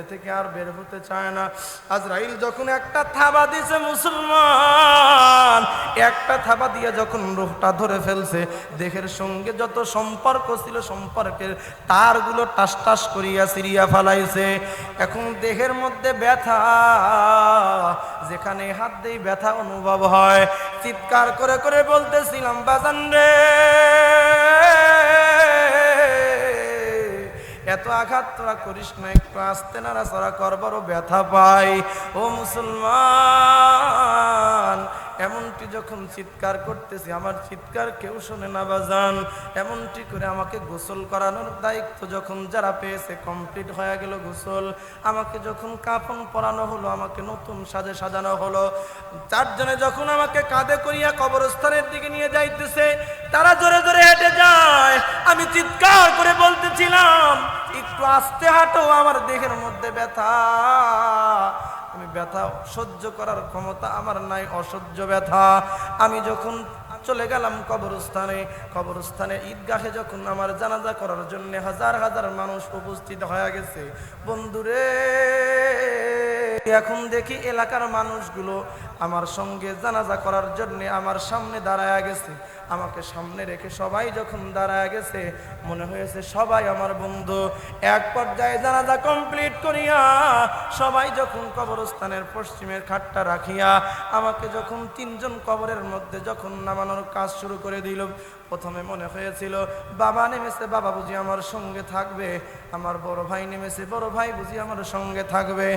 মধ্যে থেকে আর বের হতে চায় না। আজরাইল যখন একটা থাবা দিছে মুসলমান, একটা থাবা দিয়ে যখন রোহটা ধরে ফেলছে, দেহের সঙ্গে যত সম্পর্ক ছিল সম্পর্কের তারগুলো টাস টাস করিয়া সিরিয়া ফালাইছে। এখন দেহের মধ্যে ব্যথা, যেখানে হাত দিয়ে ব্যথা অনুভব হয়, চিৎকার করে করে বলতেছিলাম, বাজান রে! এত আঘাত তোরা করিস না একটু আসতে নাড়াচড়া করবারও ব্যথা পাই ও মুসলমান এমনটি যখন চিৎকার করতেছি, আমার চিৎকার কেউ শোনে না বাজান এমনটি করে আমাকে গোসল করানোর দায়িত্ব যখন যারা পেয়েছে, কমপ্লিট হয়ে গেল গোসল। আমাকে যখন কাফন পরানো হলো, আমাকে নতুন সাজে সাজানো হলো। চারজনে যখন আমাকে কাঁধে করিয়া কবরস্থানের দিকে নিয়ে যাইতেছে, তারা জোরে জোরে হেঁটে যায়। আমি চিৎকার করে বলতেছিলাম, একটু আস্তে হাঁটো, আমার দেহের মধ্যে ব্যথা। ব্যথা, সহ্য করার ক্ষমতা আমার নাই, অসহ্য ব্যথা। আমি যখন চলে গেলাম কবরস্থানে কবরস্থানে ঈদগাহে যখন আমার জানাজা করার জন্য হাজার হাজার মানুষ উপস্থিত হয়ে গেছে, বন্ধুরে, এখন দেখি এলাকার মানুষগুলো আমার সঙ্গে জানাজা করার জন্য আমার সামনে দাঁড়ায় গেছে। আমাকে সামনে রেখে সবাই যখন দাঁড়ায় গেছে, মনে হয়েছে সবাই আমার বন্ধু। এক পর্যায়ে জানাজা কমপ্লিট করিয়া সবাই যখন কবরস্থানের পশ্চিমের খাটটা রাখিয়া আমাকে যখন তিনজন কবরের মধ্যে যখন নামানোর কাজ শুরু করে দিল, প্রথমে মনে হয়েছিল, বাবা নেমেছে, বাবা বুঝি আমার সঙ্গে থাকবে, আমার বড় ভাই নেমেছে, বড় ভাই বুঝি আমার সঙ্গে থাকবে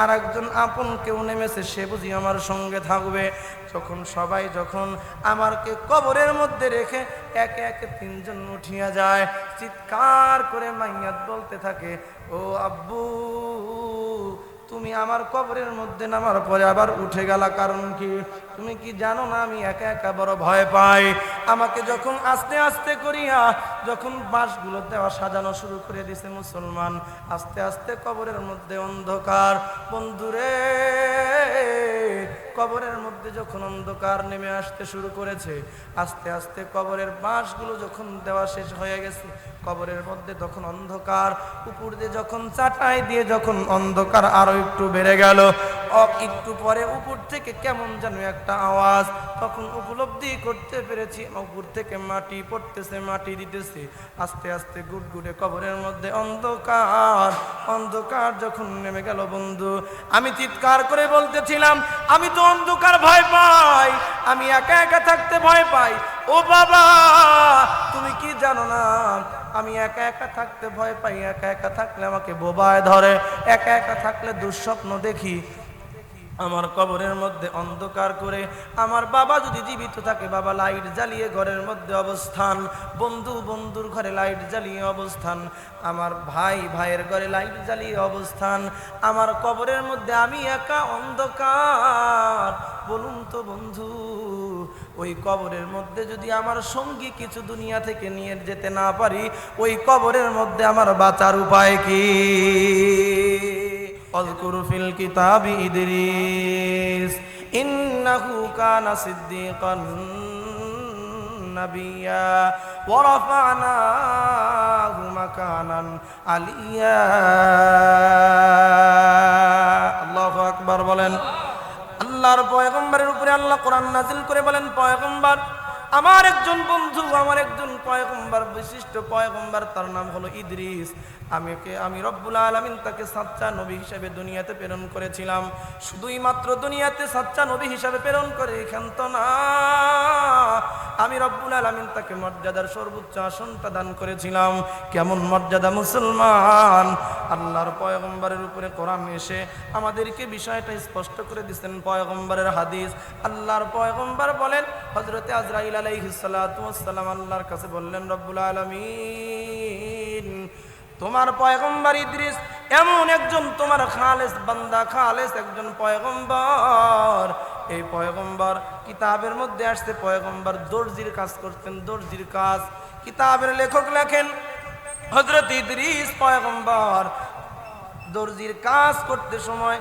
আর একজন আপন কেউ নেমেছে, সে বুঝি আমার সঙ্গে থাকবে। যখন সবাই যখন আমারকে কবরের মধ্যে রেখে একে একে তিনজন উঠিয়া যায়। চিৎকার করে মাইয়াত বলতে থাকে, ও আব্বু, তুমি আমার কবরের মধ্যে নামার পরে আবার উঠে গেলা কারণ কি? তুমি কি জানো না আমি একা একা বড় ভয় পাই? আমাকে যখন আস্তে আস্তে করিয়া, যখন বাঁশগুলো দেওয়া সাজানো শুরু করে দিছে মুসলমান, আস্তে আস্তে কবরের মধ্যে অন্ধকার। বন্ধুরে, কবরের মধ্যে যখন অন্ধকার নেমে আসতে শুরু করেছে, আস্তে আস্তে কবরের বাঁশগুলো যখন দেওয়া শেষ হয়ে গেছে, কবরের মধ্যে তখন অন্ধকার, উপর দিয়ে যখন চাটাই দিয়ে যখন অন্ধকার আরও একটু বেড়ে গেল, অ- একটু পরে উপর থেকে কেমন যেন একটা আওয়াজ। তখন উপলব্ধি করতে পেরেছি উপর থেকে মাটি পড়তেছে, মাটি দিতেছে। আস্তে আস্তে গুটগুটে কবরের মধ্যে অন্ধকার অন্ধকার যখন নেমে গেল বন্ধু, আমি চিৎকার করে বলতেছিলাম, আমি তো অন্ধকার ভয় পাই, আমি একা একা থাকতে ভয় পাই। ও বাবা, তুমি কি জানো না, আমি একা একা থাকতে ভয় পাই, একা একা থাকলে আমাকে বোবায় ধরে, একা একা থাকলে দুঃস্বপ্ন দেখি। আমার কবরের মধ্যে অন্ধকার করে আমার বাবা যদি জীবিত থাকে, বাবা লাইট জ্বালিয়ে ঘরের মধ্যে অবস্থান। বন্ধু বন্ধুর ঘরে লাইট জ্বালিয়ে অবস্থান। আমার ভাই ভাইয়ের ঘরে লাইট জ্বালিয়ে অবস্থান। আমার কবরের মধ্যে আমি একা অন্ধকার। বলুন তো বন্ধু, ওই কবরের মধ্যে যদি আমার সঙ্গী কিছু দুনিয়া থেকে নিয়ে যেতে না পারি, ওই কবরের মধ্যে আমার বাঁচার উপায় কি? اذكر في الكتاب إدريس إنه كان صديقا نبيا ورفعناه مكانا عليا الله أكبر বলেন আল্লাহর পয়গম্বরের উপরে আল্লাহ কোরআন নাজিল করে বলেন পয়গম্বর আমার একজন বন্ধু, আমার একজন পয়গম্বর, বিশিষ্ট পয়গম্বর, তার নাম হলো ইদ্রিস। আমি আমি রব্বুল আলমিন তাকে সাচ্চা নবী হিসাবে দুনিয়াতে প্রেরণ করেছিলাম। শুধুই মাত্র দুনিয়াতে সাচ্চা নবী হিসাবে প্রেরণ করে এখান তো না। আমি রব্বুল আলমিন তাকে মর্যাদার সর্বোচ্চ আসনটা দান করেছিলাম। কেমন মর্যাদা মুসলমান? আল্লাহর পয়গম্বরের উপরে কোরআন এসে আমাদেরকে বিষয়টা স্পষ্ট করে দিচ্ছেন পয়গম্বরের হাদিস। আল্লাহর পয়গম্বর বলেন হজরতে আজরাইল আলাইহিসালাম আল্লাহর কাছে বললেন, রব্বুল আলমিন, তোমার পয়গম্বর ইদ্রিস এমন একজন তোমার খালেস বান্দা, খালেস একজন পয়গম্বর। এই পয়গম্বর কিতাবের মধ্যে আসছে, পয়গম্বর দর্জির কাজ করতেন, দর্জির কাজ। কিতাবের লেখক লেখেন হজরত ইদ্রিস পয়গম্বর, দর্জির কাজ করতে সময়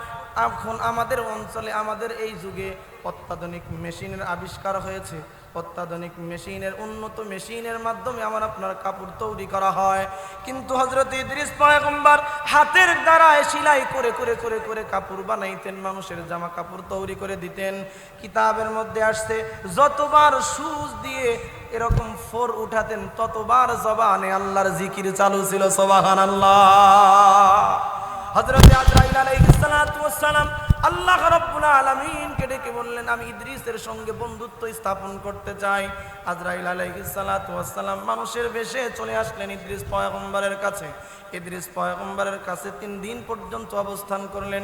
এখন আমাদের অঞ্চলে, আমাদের এই যুগে অত্যাধুনিক মেশিনের আবিষ্কার হয়েছে। অত্যাধুনিক মেশিনের, উন্নত মেশিনের মাধ্যমে আমার আপনার কাপড় তৈরি করা হয়। কিন্তু হজরত ইদ্রিস পয়গম্বর হাতের দ্বারায় সেলাই করে করে করে করে কাপড় বানাইতেন, মানুষের জামা কাপড় তৈরি করে দিতেন। কিতাবের মধ্যে আসছে, যতবার সুজ দিয়ে এরকম ফোর উঠাতেন, ততবার জবানে আল্লাহর জিকির চালু ছিল সবাহান আল্লাহ হযরত আজরাইল আলাইহিস সালাম আল্লাহ আলামিনকে ডেকে বললেন, আমি ইদ্রিসের সঙ্গে বন্ধুত্ব স্থাপন করতে চাই। আজরাইল আলাইহিস সালাতু ওয়াস সালাম মানুষের বেশে চলে আসলেন ইদ্রিস পয়গম্বরের কাছে। ইদ্রিস পয়গম্বরের কাছে তিন দিন পর্যন্ত অবস্থান করলেন।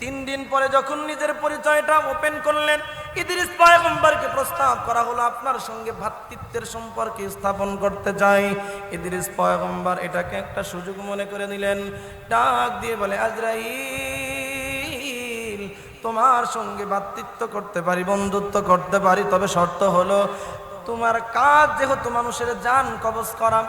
তিন দিন পরে যখন নিজের পরিচয়টা ওপেন করলেন, ইদ্রিস পয়গম্বরকে প্রস্তাব করা হলো, আপনার সঙ্গে ভ্রাতৃত্বের সম্পর্কে স্থাপন করতে চাই। ইদ্রিস পয়গম্বর এটাকে একটা সুযোগ মনে করে নিলেন ডাক দিয়ে বলে, আজরাইল তোমার সঙ্গে ভ্রাতৃত্ব করতে পারি, বন্ধুত্ব করতে পারি, তবে শর্ত হলো তোমার কাজ যেহেতু মানুষের যান কবজ করা,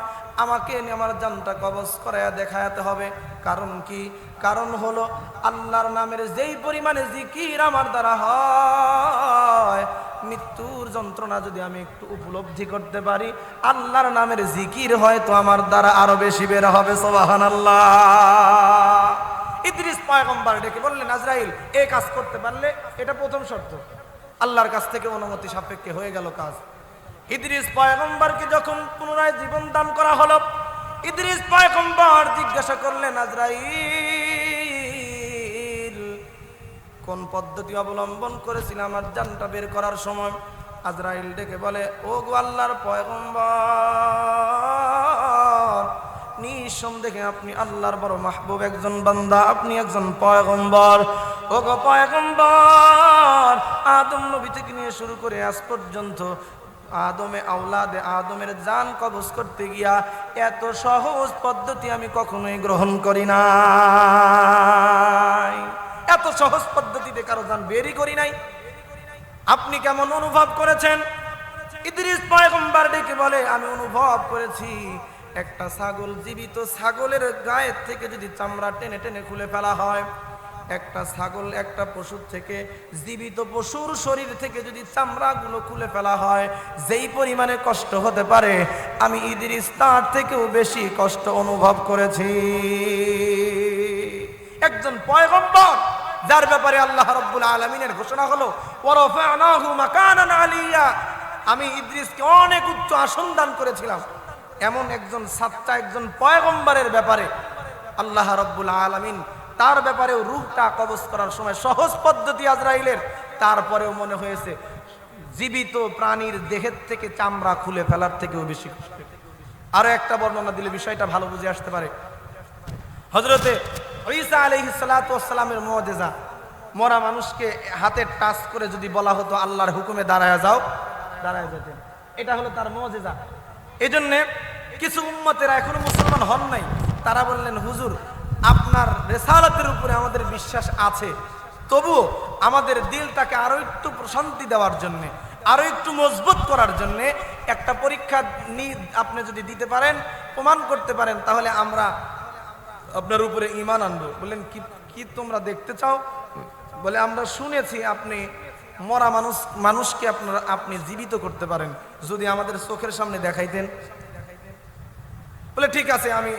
আমাকে আমার জানটা কবজ করাইয়া দেখাতে হবে। কারণ কি? কারণ হলো আল্লাহর নামের যেই পরিমাণে জিকির আমার দ্বারা হয়, মৃত্যুর যন্ত্রণা যদি আমি একটু উপলব্ধি করতে পারি, আল্লাহর নামের জিকির হয়তো আমার দ্বারা আরও বেশি বের হবে সোবাহান আল্লাহ ইদ্রিস পয়গম্বর ডেকে বললেন, আজরাইল এই কাজ করতে পারলে এটা প্রথম শর্ত। আল্লাহর কাছ থেকে অনুমতি সাপেক্ষে হয়ে গেল কাজ। ইদ্রিস পয়গম্বরকে যখন পুনরায় জীবন দান করা হলো, ইদ্রিস পয়গম্বর জিজ্ঞাসা করলেন, আজরাইল, কোন পদ্ধতি অবলম্বন করেছিল আমার জানটা বের করার সময়? আজরাইল ডেকে বলে ও গো আল্লাহর পয়গম্বর নিঃসন্দেহে আপনি আল্লাহর বড় মাহবুব একজন বান্দা, আপনি একজন পয়গম্বর। ও গো পয়গম্বর, আদম নবী থেকে নিয়ে শুরু করে আজ পর্যন্ত আদমে আওলাদে, আদমের জান কবজ করতে গিয়া এত সহজ পদ্ধতি আমি কখনোই গ্রহণ করি না এত সহজ পদ্ধতিতে কারও জান বেরি করি নাই। আপনি কেমন অনুভব করেছেন? ইদ্রিস পয়গম্বর ডেকে বলে, আমি অনুভব করেছি একটা ছাগল জীবিত ছাগলের গায়ের থেকে যদি চামড়া টেনে টেনে খুলে ফেলা হয়, একটা ছাগল একটা পশুর থেকে, জীবিত পশুর শরীর থেকে যদি চামড়াগুলো খুলে ফেলা হয়, যেই পরিমাণে কষ্ট হতে পারে, আমি ইদ্রিস তার থেকেও বেশি কষ্ট অনুভব করেছি। একজন পয়গম্বর, যার ব্যাপারে আল্লাহ রব্বুল আলমিনের ঘোষণা হলো আমি ইদ্রিসকে অনেক উচ্চ আসন দান করেছিলাম। এমন একজন সাতটা, একজন পয়গম্বরের ব্যাপারে আল্লাহ রব্বুল আলমিন তার ব্যাপারেও রূহটা কবজ করার সময় সহজ পদ্ধতি আজরাইলের। তারপরেও মনে হয়েছে, জীবিত প্রাণীর দেহের থেকে চামড়া খুলে ফেলার থেকেও বেশি আরও একটা বর্ণনা দিলে বিষয়টা ভালো বুঝে আসতে পারে। হজরতে ঈসা আলহি সালাতামের মজেজা মরা মানুষকে হাতে টাচ করে যদি বলা হতো, আল্লাহর হুকুমে দাঁড়ায় যাও। দাঁড়ায় যেতেন। এটা হলো তার মজেজা এই জন্যে কিছু উম্মতেরা এখনও মুসলমান হন নাই। তারা বললেন, হুজুর, আপনার রেসালতের উপরে আমাদের বিশ্বাস আছে। তবুও আমাদের দিলটাকে আরও একটু প্রশান্তি দেওয়ার জন্য আরও একটু মজবুত করার জন্যে একটা পরীক্ষা আপনি যদি দিতে পারেন, প্রমাণ করতে পারেন, তাহলে আমরা আপনার উপরে ইমান আনব। বললেন, কি কি তোমরা দেখতে চাও? বলে, আমরা শুনেছি আপনি মরা মানুষ মানুষকে আপনারা আপনি জীবিত করতে পারেন। যদি আমাদের চোখের সামনে দেখাইতেন। বলে, ঠিক আছে, আমি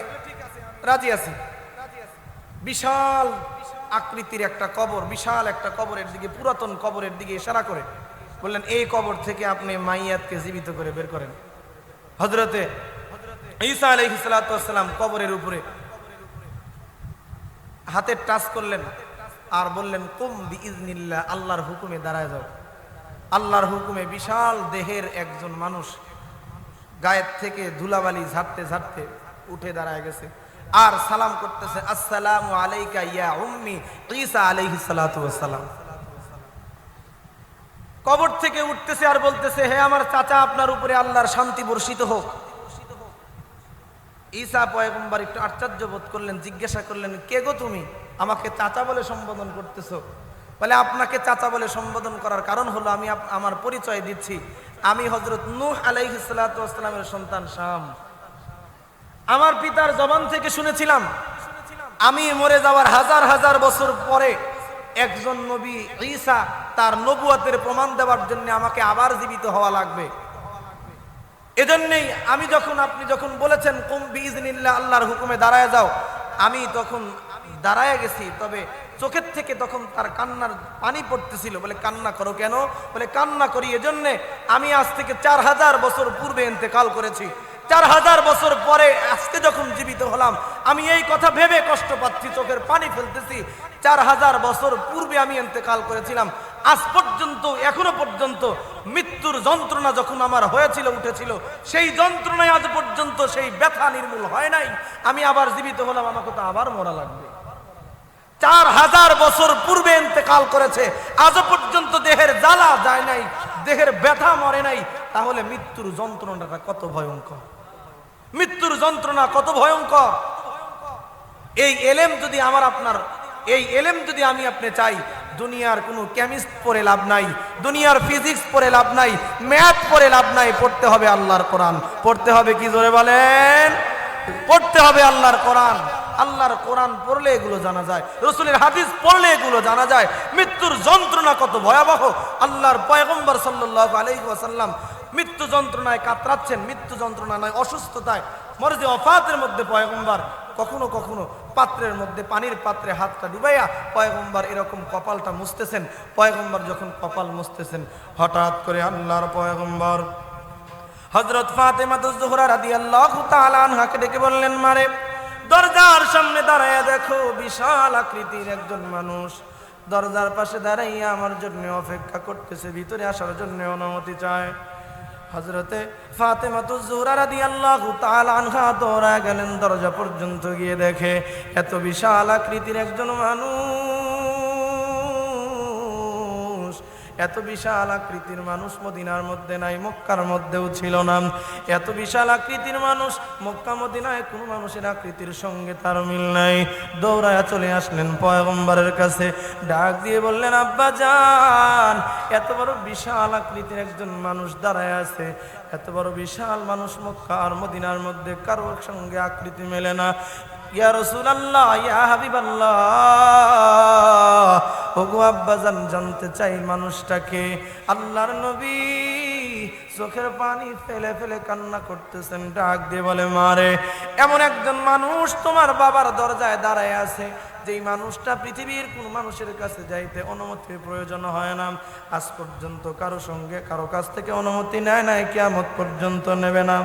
রাজি আছি। বিশাল আকৃতির একটা কবর, বিশাল একটা কবরের দিকে, পুরাতন কবরের দিকে ইশারা করে বললেন, এই কবর থেকে আপনি মাইয়াতকে জীবিত করে বের করেন। হজরতে ঈসা আলাইহিসালাম কবরের উপরে হাতের টাচ করলেন। আর বললেন, কুম বিইজনিল্লাহ আল্লাহর হুকুমে দাঁড়ায় যাও। আল্লাহর হুকুমে বিশাল দেহের একজন মানুষ গায়ের থেকে ধুলাবালি ঝাড়তে ঝাড়তে উঠে দাঁড়ায় গেছে। আর সালাম করতেছে, আসসালাম আলাইকা ইয়া উম্মি ঈসা আলাইহিস সালাতু ওয়াসসালাম। কবর থেকে উঠতেছে আর বলতেছে, হে আমার চাচা, আপনার উপরে আল্লাহর শান্তি বর্ষিত হোক। ঈসা পয়গম্বর একটু আশ্চর্য বোধ করলেন, জিজ্ঞাসা করলেন, কে গো তুমি? আমাকে চাচা বলে সম্বোধন করতেছ। বলে আপনাকে চাচা বলে সম্বোধন করার কারণ হলো আমি আমার পরিচয় দিচ্ছি। আমি হজরত নূহ আলাইহিসালামের সন্তান শাম। আমার পিতার জবান থেকে শুনেছিলাম, আমি মরে যাওয়ার হাজার হাজার বছর পরে একজন নবী ঈসা তার নবুয়াতের প্রমাণ দেওয়ার জন্য আমাকে আবার জীবিত হওয়া লাগবে। এজন্যই আমি যখন, আপনি যখন বলেছেন, কুম বিজনিল্লাহ আল্লাহর হুকুমে দাঁড়ায় যাও, আমি তখন দাঁড়ায় গেছি, তবে চোখের থেকে তখন তার কান্নার পানি পড়তেছিল। বলে, কান্না করো কেন? বলে, কান্না করি এজন্যে আমি আজ থেকে চার হাজার বছর পূর্বে ইন্তেকাল করেছি। চার হাজার বছর পরে আজকে যখন জীবিত হলাম, আমি এই কথা ভেবে কষ্ট পাচ্ছি, চোখের পানি ফেলতেছি। চার হাজার বছর পূর্বে আমি ইন্তেকাল করেছিলাম, আজ পর্যন্ত, এখনও পর্যন্ত মৃত্যুর যন্ত্রণা যখন আমার হয়েছিল, উঠেছিল, সেই যন্ত্রণায় আজ পর্যন্ত সেই ব্যথা নির্মূল হয় নাই। আমি আবার জীবিত হলাম, আমাকে তো আবার মরা লাগবে। চার হাজার বছর পূর্বে ইন্তেকাল করেছে। আজও পর্যন্ত দেহের জ্বালা যায় নাই, দেহের ব্যথা মরে নাই। তাহলে মৃত্যুর যন্ত্রণাটা কত ভয়ঙ্কর? মৃত্যুর যন্ত্রণা কত ভয়ঙ্কর? এই এলেম যদি আমার আপনার, এই এলেম যদি আমি আপনি চাই, দুনিয়ার কোনো কেমিস্ট পড়ে লাভ নাই, দুনিয়ার ফিজিক্স পড়ে লাভ নাই, ম্যাথ পড়ে লাভ নাই, পড়তে হবে আল্লাহর কোরআন। পড়তে হবে কি জোরে বলেন? পড়তে হবে আল্লাহর কোরআন। আল্লাহর কোরআন পড়লে এগুলো জানা যায়, রসুলের হাদিস পড়লে এগুলো জানা যায়, মৃত্যুর যন্ত্রণা কত ভয়াবহ। আল্লাহর পয়গম্বর সাল্লাল্লাহু আলাইহি ওয়াসাল্লাম মৃত্যু যন্ত্রণায় কাতরাচ্ছেন, মৃত্যু যন্ত্রণা নয়, অসুস্থতায়। মরজে অফাতের মধ্যে পয়গম্বর, কখনো কখনো পাত্রের মধ্যে, পানির পাত্রে হাতটা ডুবাইয়া পয়গম্বর এরকম কপালটা মুছতেছেন। পয়গম্বর যখন কপাল মুছতেছেন, হঠাৎ করে আল্লাহর পয়গম্বর হজরত ফাতেমা জোহরা রাদিয়াল্লাহু তাআলা আনহাকে ডেকে বললেন, মারে দরজার সামনে দাঁড়ায় দেখো বিশাল আকৃতির একজন মানুষ। দরজার পাশে দাঁড়াইয়া আমার জন্য অপেক্ষা করতেছে, ভিতরে আসার জন্য অনুমতি চায়। হজরতে ফাতেমা তো জোহরা রাদিয়াল্লাহু তাআলা আনহা দৌড়ায় গেলেন, দরজা পর্যন্ত গিয়ে দেখে, এত বিশাল আকৃতির একজন মানুষ। এত বিশাল আকৃতির মানুষ মদিনার মধ্যে নাই, মক্কার মধ্যেও ছিল না। এত বিশাল আকৃতির মানুষ, মক্কা, মদিনায় কোনো মানুষের আকৃতির সঙ্গে তার মিল নাই। দৌড়ায়া চলে আসলেন পয়গম্বরের কাছে, ডাক দিয়ে বললেন, আব্বা যান এত বড় বিশাল আকৃতির একজন মানুষ দাঁড়ায় আছে। এত বড় বিশাল মানুষ মক্কা আর মদিনার মধ্যে কারোর সঙ্গে আকৃতি মেলে না। ইয়া রসুলাল্লাহ, ইয়া হাবিবাল্লাহ। ওগো আব্বাজান জানতে চাই মানুষটাকে। আল্লাহর নবী চোখের পানি ফেলে ফেলে কান্না করতেছেন, ডাক দিয়ে বলে, মারে, এমন একজন মানুষ তোমার বাবার দরজায় দাঁড়ায় আছে। যেই মানুষটা পৃথিবীর কোন মানুষের কাছে যাইতে অনুমতির প্রয়োজন হয় না, আজ পর্যন্ত কারও সঙ্গে কারও কাছ থেকে অনুমতি নেয় নাই, কিয়ামত পর্যন্ত নেবে না।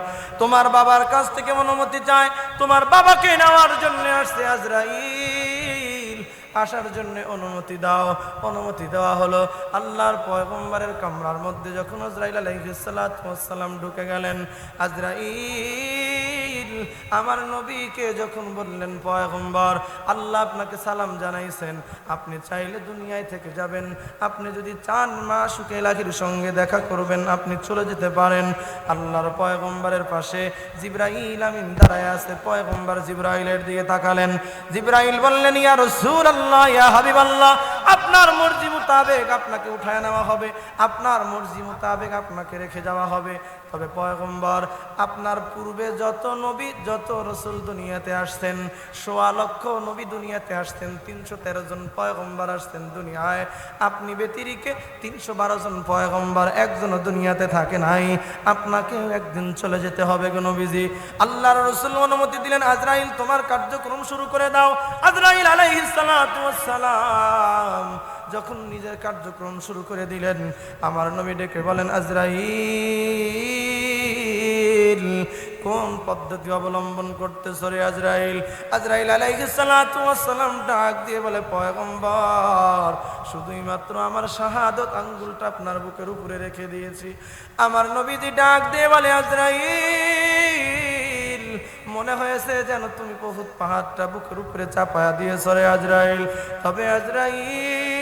তোমার বাবার কাছ থেকে অনুমতি চায়, তোমার বাবাকে নেওয়ার জন্য আসছে আজরাইল। আসার জন্য অনুমতি দাও, অনুমতি দেওয়া হলো। আল্লাহর পয়গম্বরের কামরার মধ্যে যখন আজরাইল আলাইহিসসালাম ঢুকে গেলেন, আজরাইল আমার নবীকে যখন বললেন, পয়গম্বর, আল্লাহ আপনাকে সালাম জানাইছেন, আপনি চাইলে দুনিয়ায় থেকে যাবেন। আপনি যদি চান মা সুকে লাখির সঙ্গে দেখা করবেন, আপনি চলে যেতে পারেন। আল্লাহর পয়গম্বরের পাশে জিব্রাইল আমিন দাঁড়ায় আছে। পয়গম্বর জিব্রাইলের দিকে তাকালেন। জিব্রাইল বললেন, ইয়া রসুল আল্লাহ ইয়া হাবিব আল্লাহ আপনার মর্জি মোতাবেক আপনাকে উঠায় নেওয়া হবে। আপনার মর্জি মোতাবেক আপনাকে রেখে যাওয়া হবে। তবে পয়গম্বর, আপনার পূর্বে যত নবী, যত রসুল দুনিয়াতে আসতেন, সোয়া লক্ষ নবী দুনিয়াতে আসতেন, তিনশো তেরো জন পয়গম্বর আসতেন দুনিয়ায়। আপনি ব্যতিরিকে তিনশো বারো জন পয়গম্বর, একজনও দুনিয়াতে থাকে নাই। আপনাকেও একদিন চলে যেতে হবে গো নবীজি। আল্লাহর রসুল অনুমতি দিলেন, আজরাইল, তোমার কার্যক্রম শুরু করে দাও। আজরাইল আলাইহিস সালাম। যখন নিজের কার্যক্রম শুরু করে দিলেন, আমার নবী ডেকে বলেন, আজরাইল, কোন পদ্ধতি অবলম্বন করতে সরে আজরাইল? আজরাইল ওয়াস ডাক দিয়ে বলে, পয়গম্বর, শুধুই মাত্র আমার শাহাদত আঙ্গুলটা আপনার বুকের উপরে রেখে দিয়েছি। আমার নবীজি ডাক দিয়ে বলে, আজরাইল, মনে হয়েছে যেন তুমি বহুত পাহাড়টা বুকের উপরে চাপায়া দিয়ে সরে আজরাইল। তবে আজরাইল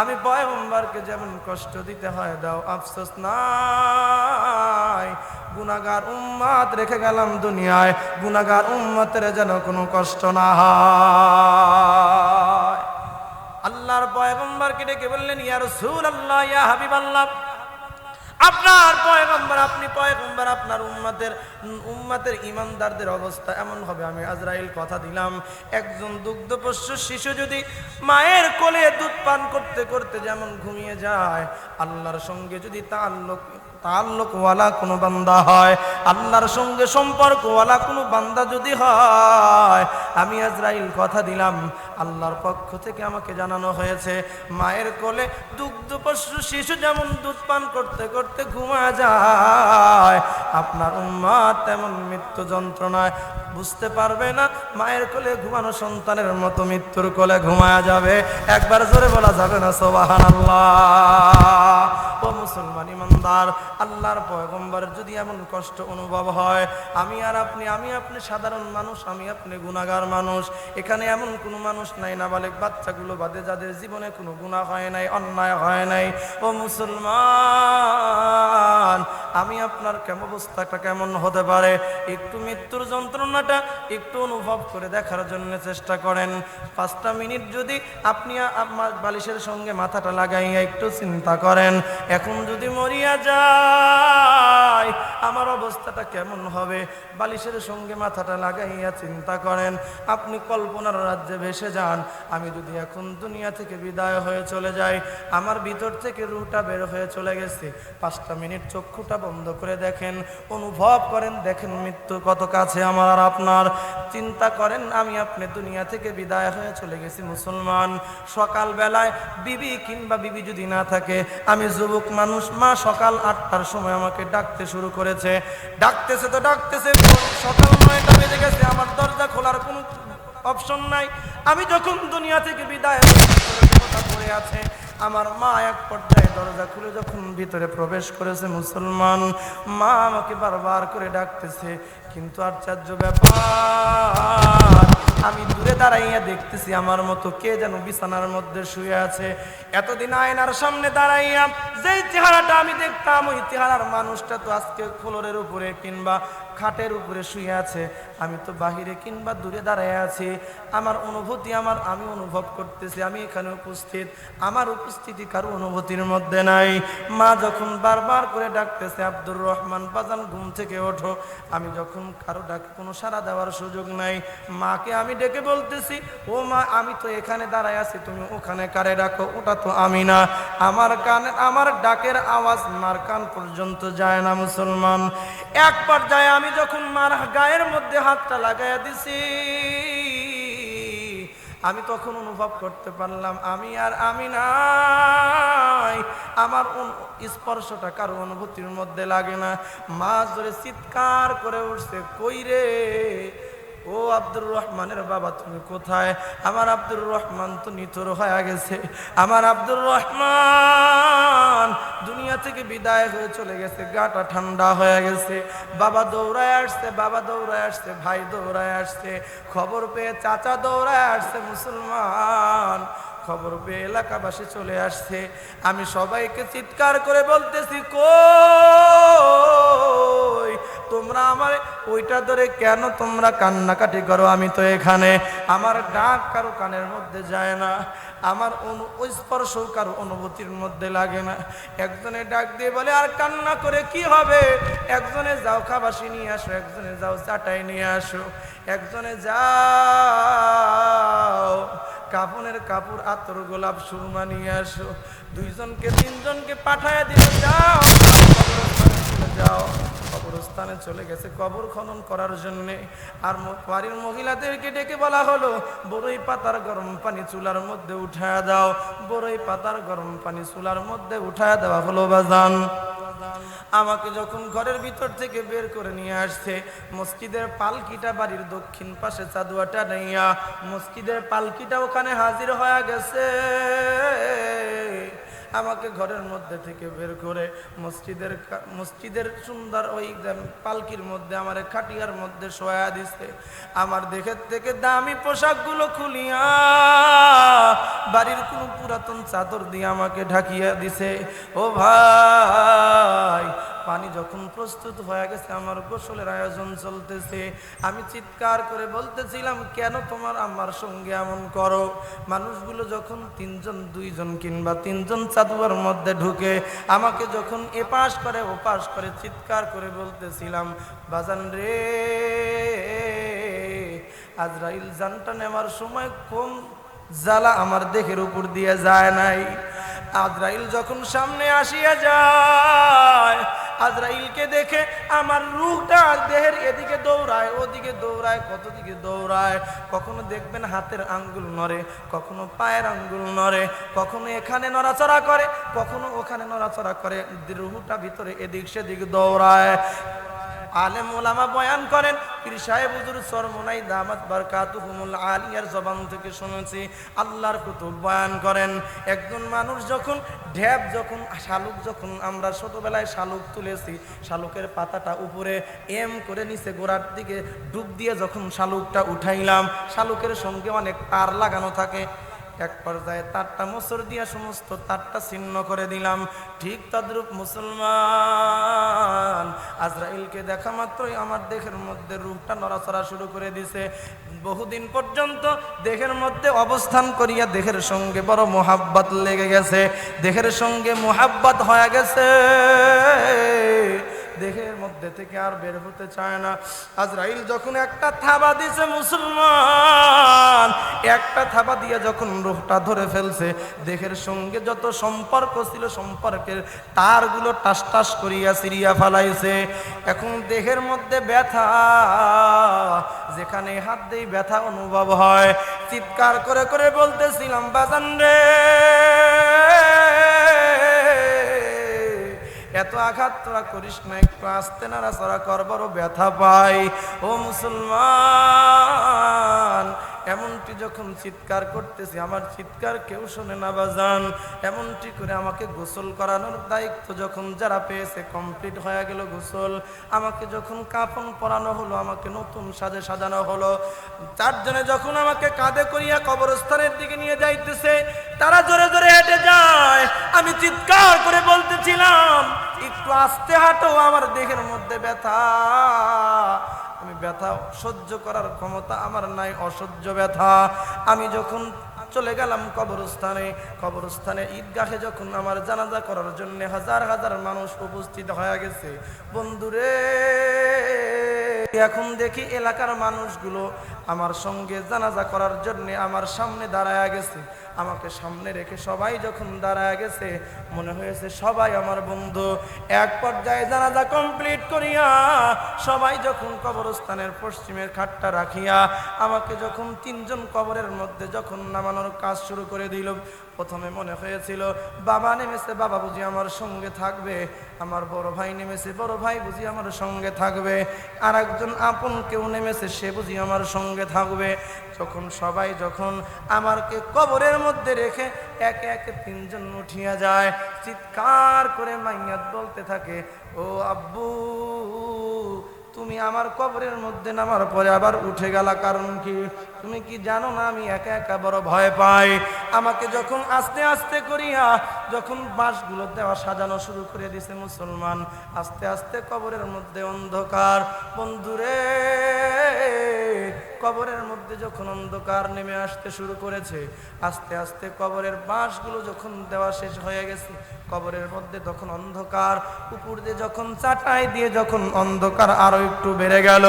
আমি পয়গম্বরকে যেমন কষ্ট দিতে হয়, দাও আফসোস নাই। গুনাগার উম্মাত রেখে গেলাম দুনিয়ায় গুনাগার উম্মাতের যেন কোনো কষ্ট না হয়। আল্লাহর পয়গম্বরকে ডেকে বললেন, ইয়া আল্লাহ ইয়া হাবিবাল্লাহ আপনার পয়গম্বর, আপনি পয়গম্বর, আপনার উম্মাতের উম্মাতের ইমানদারদের অবস্থা এমন হবে। আমি আজরাইল কথা দিলাম, একজন দুগ্ধপোষ্য শিশু যদি মায়ের কোলে দুধ পান করতে করতে যেমন ঘুমিয়ে যায়, আল্লাহর সঙ্গে যদি তাল্লুক তাল্লুকওয়ালা কোনো বান্দা হয়। আল্লাহর সঙ্গে সম্পর্কওয়ালা কোনো বান্দা যদি হয়, আমি আজরাইল কথা দিলাম। আল্লাহর পক্ষ থেকে আমাকে জানানো হয়েছে, মায়ের কোলে দুগ্ধ পশু শিশু যেমন দুধ পান করতে করতে ঘুমা যায় আপনার উম্মা তেমন মৃত্যু যন্ত্রণায় বুঝতে পারবে না, মায়ের কোলে ঘুমানো সন্তানের মতো মৃত্যুর কোলে ঘুমায়া যাবে। একবার জোরে বলা যাবে না সোবাহান ও মুসলমান ইমানদার, আল্লাহর পয়গম্বরের যদি এমন কষ্ট অনুভব হয়, আমি আর আপনি, আমি আপনি সাধারণ মানুষ, আমি আপনি গুণাগার মানুষ, এখানে এমন কোনো মানুষ নাই না বলে বাচ্চাগুলো বাদে যাদের জীবনে কোনো গুণা হয় নাই, অন্যায় হয় নাই। ও মুসলমান, আমি আপনার কেমন অবস্থাটা কেমন হতে পারে? একটু মৃত্যুর যন্ত্রণাটা একটু অনুভব করে দেখার জন্য চেষ্টা করেন। পাঁচটা মিনিট যদি আপনি বালিশের সঙ্গে মাথাটা লাগাইয়া একটু চিন্তা করেন, এখন যদি মরিয়া যায়, আমার অবস্থাটা কেমন হবে? বালিশের সঙ্গে মাথাটা লাগাইয়া চিন্তা করেন, আপনি কল্পনার রাজ্যে ভেসে যান, আমি যদি এখন দুনিয়া থেকে বিদায় হয়ে চলে যাই, আমার ভিতর থেকে রুটা বের হয়ে চলে গেছে। পাঁচটা মিনিট চক্ষুটা বন্ধ করে দেখেন অনুভব করেন, দেখেন মৃত্যু কত কাছে আমার আর আপনার। চিন্তা করেন, আমি আপনি দুনিয়া থেকে বিদায় হয়ে চলে গেছি মুসলমান। সকাল বেলায় বিবি কিংবা বিবি যদি না থাকে, আমি যুবক মানুষ, মা সকাল আটটার সময় আমাকে ডাকতে শুরু করেছে। ডাকতেছে তো ডাকতেছে, সকাল নয়টা বেজে গেছে, আমার দরজা খোলার কোনো অপশন নাই। আমি যখন দুনিয়া থেকে বিদায় পড়ে আছে আমার মা এক পর্যায়ে দরজা খুলে যখন ভিতরে প্রবেশ করেছে মুসলমান, মা আমাকে বারবার করে ডাকতেছে, কিন্তু আশ্চর্য ব্যাপার, আমি দূরে দাঁড়াইয়া দেখতেছি আমার মতো কে যেন বিছানার মধ্যে শুয়ে আছে। এতদিন আয়নার সামনে দাঁড়াইয়া যেই চেহারাটা আমি দেখতাম, ওই চেহারার মানুষটা তো আজকে ফ্লোরের উপরে কিংবা খাটের উপরে শুয়ে আছে। আমি তো বাহিরে কিংবা দূরে দাঁড়ায় আছি। আমার অনুভূতি আমার, আমি অনুভব করতেছি, আমি এখানে উপস্থিত। আমার উপস্থিতি কারও অনুভূতির মধ্যে নাই। মা যখন বারবার করে ডাকতেছে, আব্দুর রহমান, বাজান, ঘুম থেকে ওঠো। আমি যখন কারও ডাকে কোনো সাড়া দেওয়ার সুযোগ নাই, মাকে আমি ডেকে বলতেছি, ও মা, আমি তো এখানে দাঁড়ায় আছি, তুমি ওখানে কারে ডাকো? ওটা তো আমি না। আমার কানে, আমার ডাকের আওয়াজ মার কান পর্যন্ত যায় না মুসলমান। এক পর্যায়ে আমি যখন মার গায়ের মধ্যে হাতটা লাগাইয়া দিছি, আমি তখন অনুভব করতে পারলাম, আমি আর আমি নাই। আমার স্পর্শটা কারও অনুভূতির মধ্যে লাগে না। মাছ ধরে চিৎকার করে উঠছে, কই রে? ও আব্দুর রহমানের বাবা, তুমি কোথায়? আমার আব্দুর রহমান তো নিথর হয়ে গেছে। আমার আব্দুর রহমান দুনিয়া থেকে বিদায় হয়ে চলে গেছে, গাটা ঠান্ডা হয়ে গেছে। বাবা দৌড়ায় আসছে, বাবা দৌড়ায় আসছে, ভাই দৌড়ায় আসছে। খবর পেয়ে চাচা দৌড়ায় আসছে, মুসলমান। খবর পেয়ে এলাকাবাসী চলে আসছে। আমি সবাইকে চিৎকার করে বলতেছি, কই, তোমরা আমার ওইটা ধরে কেন তোমরা কান্নাকাটি করো? আমি তো এখানে। আমার ডাক কারও কানের মধ্যে যায় না। আমার অনু স্পর্শ কারও অনুভূতির মধ্যে লাগে না। একজনে ডাক দিয়ে বলে, আর কান্না করে কি হবে? একজনে যাও খাবাসি নিয়ে আসো, একজনে যাও চাটাই নিয়ে আসো। একজনে যাও কাপনের কাপড়, আতর, গোলাপ, সুরমা নিয়ে আসো। দুইজনকে, তিনজনকে পাঠায় দিলে যাও। যাও। কবরস্থানে চলে গেছে কবর খনন করার জন্য। আর বাড়ির মহিলাদেরকে ডেকে বলা হলো বড়ই পাতার গরম পানি চুলার মধ্যে উঠায় দাও। বড়ই পাতার গরম পানি চুলার মধ্যে উঠায় দেওয়া হলো বাজান। আমাকে যখন ঘরের ভিতর থেকে বের করে নিয়ে আসছে, মসজিদের পালকিটা বাড়ির দক্ষিণ পাশে চাদুয়াটা নেইয়া মসজিদের পালকিটা ওখানে হাজির হয়ে গেছে। আমাকে ঘরের মধ্যে থেকে বের করে মসজিদের মসজিদের সুন্দর ওই পালকির মধ্যে, আমার খাটিয়ার মধ্যে শোয়া দিছে। আমার দেখে থেকে দামি পোশাকগুলো খুলিয়া বাড়ির কোনো পুরাতন চাদর দিয়ে আমাকে ঢাকিয়া দিছে। ও ভাই! পানি যখন প্রস্তুত হয়ে গেছে, আমার গোসলের আয়োজন চলতেছে। আমি চিৎকার করে বলতেছিলাম, কেন তোমার আমার সঙ্গে এমন করো? মানুষগুলো যখন তিনজন, দুইজন কিংবা তিনজন চাদুয়ার মধ্যে ঢুকে আমাকে যখন এপাশ করে, ওপাশ করে চিৎকার করে বলতেছিলাম, বাজান রে, আজরাইল জানটা নেওয়ার সময় কম জ্বালা আমার দেহের উপর দিয়ে যায় নাই? আজরাইল যখন সামনে আসিয়া যায় আজরাইলকে দেখে আমার রুহটা দেহের এদিকে দৌড়ায়, ওদিকে দৌড়ায়, কতদিকে দৌড়ায়? কখনো দেখবেন হাতের আঙ্গুল নড়ে, কখনো পায়ের আঙ্গুল নড়ে, কখনো এখানে নড়াচড়া করে, কখনো ওখানে নড়াচড়া করে। রুহুটা ভিতরে এদিক সেদিক দৌড়ায়। আলেম ওলামা বয়ান করেন, পীর সাহেব হুজুর সরমনাই দামাত বারকাতুহুমুল আলিয়ার জবান থেকে শুনেছি, আল্লাহর কুতুব বয়ান করেন। একজন মানুষ যখন ঢ্যাব যখন, শালুক যখন আমরা ছোটবেলায় শালুক তুলেছি, শালুকের পাতাটা উপরে এম করে নিচে গোড়ার দিকে ডুব দিয়ে যখন শালুকটা উঠাইলাম, শালুকের সঙ্গে অনেক তার লাগানো থাকে। এক পর্যায়ে তারটা মোসর দিয়া সমস্ত তারটা ছিন্ন করে দিলাম। ঠিক তদ্রূপ মুসলমান, আজরাইলকে দেখা মাত্রই আমার দেহের মধ্যে রূপটা নড়াচড়া শুরু করে দিছে। বহুদিন পর্যন্ত দেহের মধ্যে অবস্থান করিয়া দেহের সঙ্গে বড় মোহাব্বত লেগে গেছে। দেহের সঙ্গে মোহাব্বত হয়ে গেছে। দেহের মধ্যে থেকে আর বের হতে চায় না। আজরাইল যখন একটা থাবা দিছে মুসলমান, একটা থাবা দিয়ে যখন রূহটা ধরে ফেলছে, দেহের সঙ্গে যত সম্পর্ক ছিল সম্পর্কের তারগুলো টাস টাস করিয়া সিরিয়া ফালাইছে। এখন দেহের মধ্যে ব্যথা, যেখানে হাত দিয়ে ব্যথা অনুভব হয়। চিৎকার করে করে বলতেছিলাম, বাজান রে এত আঘাত তোরা করিস না একটু আসতে নাড়াচড়া করবারও ব্যথা পাই ও মুসলমান এমনটি যখন চিৎকার করতেছি, আমার চিৎকার কেউ শোনে না বাজান এমনটি করে আমাকে গোসল করানোর দায়িত্ব যখন যারা পেয়েছে কমপ্লিট হয়ে গেল গোসল। আমাকে যখন কাপন পরানো হলো, আমাকে নতুন সাজে সাজানো হলো। চারজনে যখন আমাকে কাঁধে করিয়া কবরস্থানের দিকে নিয়ে যাইতেছে, তারা জোরে জোরে হেঁটে যায়। আমি চিৎকার করে বলতেছিলাম, একটু আস্তে হাঁটো, আমার দেহের মধ্যে ব্যথা। আমি ব্যথা সহ্য করার ক্ষমতা আমার নাই, অসহ্য ব্যথা। আমি যখন চলে গেলাম কবরস্থানে কবরস্থানে ঈদগাহে যখন আমার জানাজা করার জন্য হাজার হাজার মানুষ উপস্থিত হয়ে গেছে, বন্ধুরে, এখন দেখি এলাকার মানুষগুলো আমার সঙ্গে জানাজা করার জন্য আমার সামনে দাঁড়ায় গেছে। আমাকে সামনে রেখে সবাই যখন দাঁড়ায় গেছে, মনে হয়েছে সবাই আমার বন্ধু। এক পর্যায়ে জানাজা কমপ্লিট করিয়া সবাই যখন কবরস্থানের পশ্চিমের খাটটা রাখিয়া আমাকে যখন তিনজন কবরের মধ্যে যখন নামানোর কাজ শুরু করে দিল, প্রথমে মনে হয়েছিল, বাবা নেমেছে, বাবা বুঝি আমার সঙ্গে থাকবে। আমার বড় ভাই নেমেছে, বড় ভাই বুঝি আমার সঙ্গে থাকবে। আর একজন আপন কেউ নেমেছে, সে বুঝি আমার সঙ্গে থাকবে। যখন সবাই যখন আমারকে কবরের মধ্যে রেখে একে একে তিনজন উঠিয়া যায়। চিৎকার করে মাইয়াত বলতে থাকে, ও আব্বু, তুমি আমার কবরের মধ্যে নামার পরে আবার উঠে গেলা কারণ কি? তুমি কি জানো না আমি একা একা বড় ভয় পাই? আমাকে যখন আস্তে আস্তে করিয়া, যখন বাঁশগুলো দেওয়া সাজানো শুরু করে দিছে মুসলমান, আস্তে আস্তে কবরের মধ্যে অন্ধকার। বন্ধুরে কবরের মধ্যে যখন অন্ধকার নেমে আসতে শুরু করেছে, আস্তে আস্তে কবরের বাঁশগুলো যখন দেওয়া শেষ হয়ে গেছে, কবরের মধ্যে তখন অন্ধকার, উপর দিয়ে যখন চাটাই দিয়ে যখন অন্ধকার আরও একটু বেড়ে গেল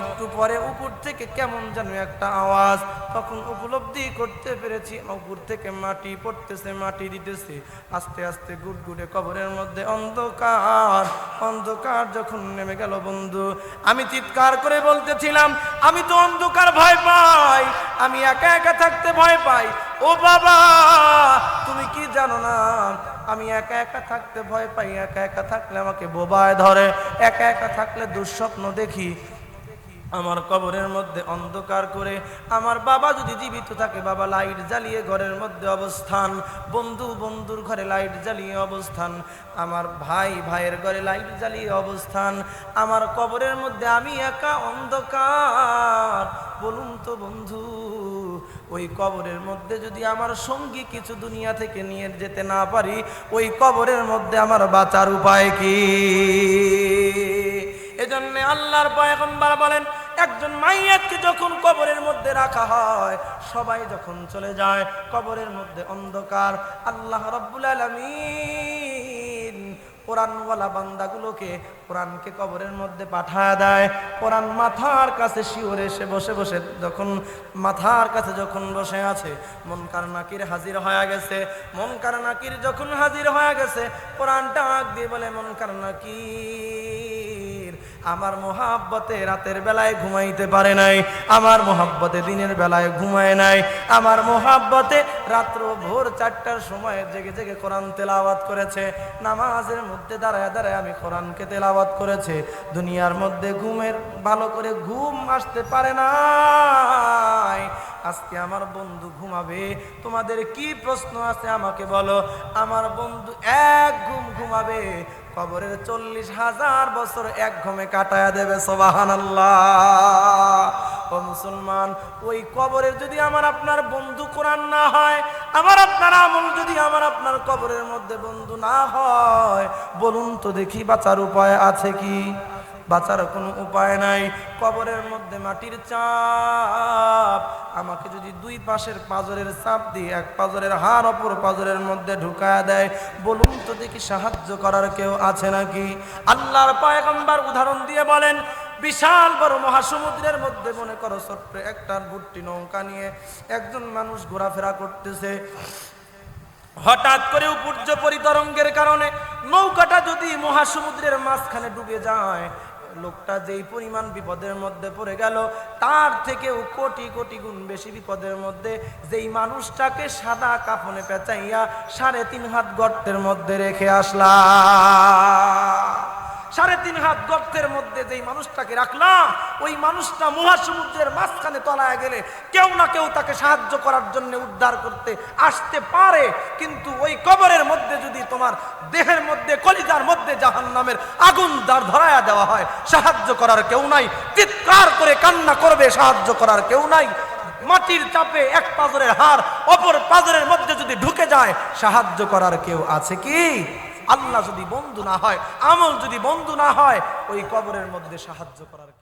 একটু পরে উপর থেকে কেমন যেন একটা আওয়াজ, তখন উপলব্ধি করতে পেরেছি, উপর থেকে মাটি পড়তেছে, মাটি দিতেছে, আস্তে আস্তে গুড়গুড়ে কবরের মধ্যে অন্ধকার অন্ধকার যখন নেমে গেল বন্ধু, আমি চিৎকার করে বলতেছিলাম, আমি তো অন্ধকার ভয় পাই, আমি একা একা থাকতে ভয় পাই। ও বাবা, তুমি কি জানো না? আমি একা একা থাকতে ভয় পাই, একা একা থাকলে আমাকে বোবায় ধরে, একা একা থাকলে দুঃস্বপ্ন দেখি। আমার কবরের মধ্যে অন্ধকার করে আমার বাবা যদি জীবিত থাকে, বাবা লাইট জ্বালিয়ে ঘরের মধ্যে অবস্থান। বন্ধু বন্ধুর ঘরে লাইট জ্বালিয়ে অবস্থান। আমার ভাই ভাইয়ের ঘরে লাইট জ্বালিয়ে অবস্থান। আমার কবরের মধ্যে আমি একা অন্ধকার। বলুন তো বন্ধু, ওই কবরের মধ্যে যদি আমার সঙ্গী কিছু দুনিয়া থেকে নিয়ে যেতে না পারি, ওই কবরের মধ্যে আমার বাঁচার উপায় কি? এজন্য আল্লাহর পয়গম্বর বলেন একজন মাইয়াতকে যখন কবরের মধ্যে রাখা হয়, সবাই যখন চলে যায়, কবরের মধ্যে অন্ধকার। আল্লাহ রাব্বুল আলামিন কোরআনওয়ালা বান্দাগুলোকে কোরআনকে কবরের মধ্যে পাঠায় দেয়। কোরআন মাথার কাছে শিওরে এসে বসে বসে যখন, মাথার কাছে যখন বসে আছে মন নাকির হাজির হয়ে গেছে। মন নাকির যখন হাজির হয়ে গেছে কোরআন ডাক দিয়ে বলে মন নাকির আমার মোহাব্বতে রাতের বেলায় ঘুমাইতে পারে নাই, আমার মোহাব্বতে দিনের বেলায় ঘুমায় নাই, আমার মোহাব্বতে রাত্র ভোর চারটার সময় জেগে জেগে কোরআন তেলাওয়াত করেছে, নামাজের মধ্যে দাঁড়ায় দাঁড়ায় আমি কোরআনকে তেলাওয়াত করেছে, দুনিয়ার মধ্যে ঘুমের, ভালো করে ঘুম আসতে পারে নাই, আজকে আমার বন্ধু ঘুমাবে, তোমাদের কি প্রশ্ন আছে আমাকে বলো, আমার বন্ধু এক ঘুম ঘুমাবে কবরের চল্লিশ হাজার বছর এক ঘমে কাটায়া দেবে সবাহান ও মুসলমান, ওই কবরের যদি আমার আপনার বন্ধু কোরআন না হয়, আমার আপনার আমল যদি আমার আপনার কবরের মধ্যে বন্ধু না হয়, বলুন তো দেখি বাঁচার উপায় আছে কি? বাঁচার কোনো উপায় নাই। কবরের মধ্যে মাটির চাপ। আমাকে যদি দুই পাশের পাজরের চাপ দিয়ে এক পাজরের হার অপর পাজরের মধ্যে ঢুকায় দেয়, বলুন তো দেখি সাহায্য করার কেউ আছে নাকি? আল্লাহর পায়গম্বার উদাহরণ দিয়ে বলেন, বিশাল বড় মহাসমুদ্রের মধ্যে মনে করো ছোট্ট একটা ভুট্টি নৌকা নিয়ে একজন মানুষ ঘোরাফেরা করতেছে। হঠাৎ করে উপর্য পরিতরঙ্গের কারণে নৌকাটা যদি মহাসমুদ্রের মাঝখানে ডুবে যায় লোকটা যেই পরিমাণ বিপদের মধ্যে পড়ে গেল, তার থেকেও কোটি কোটি গুণ বেশি বিপদের মধ্যে, যেই মানুষটাকে সাদা কাফনে পেঁচাইয়া সাড়ে তিন হাত গর্তের মধ্যে রেখে আসলাম সাড়ে তিন হাত গর্তের মধ্যে যেই মানুষটাকে রাখলাম, ওই মানুষটা মহাসমুদ্রের মাঝখানে তলায় গেলে কেউ না কেউ তাকে সাহায্য করার জন্য উদ্ধার করতে আসতে পারে। কিন্তু ওই কবরের মধ্যে যদি তোমার দেহের মধ্যে, কলিজার মধ্যে জাহান নামের আগুন দাঁড় ধরায়া দেওয়া হয়, সাহায্য করার কেউ নাই, চিৎকার করে কান্না করবে, সাহায্য করার কেউ নাই। মাটির চাপে এক পাজরের হার অপর পাজরের মধ্যে যদি ঢুকে যায়, সাহায্য করার কেউ আছে কি? আল্লাহ যদি বন্ধু না হয়, আমল যদি বন্ধু না হয়, ওই কবরের মধ্যে সাহায্য করার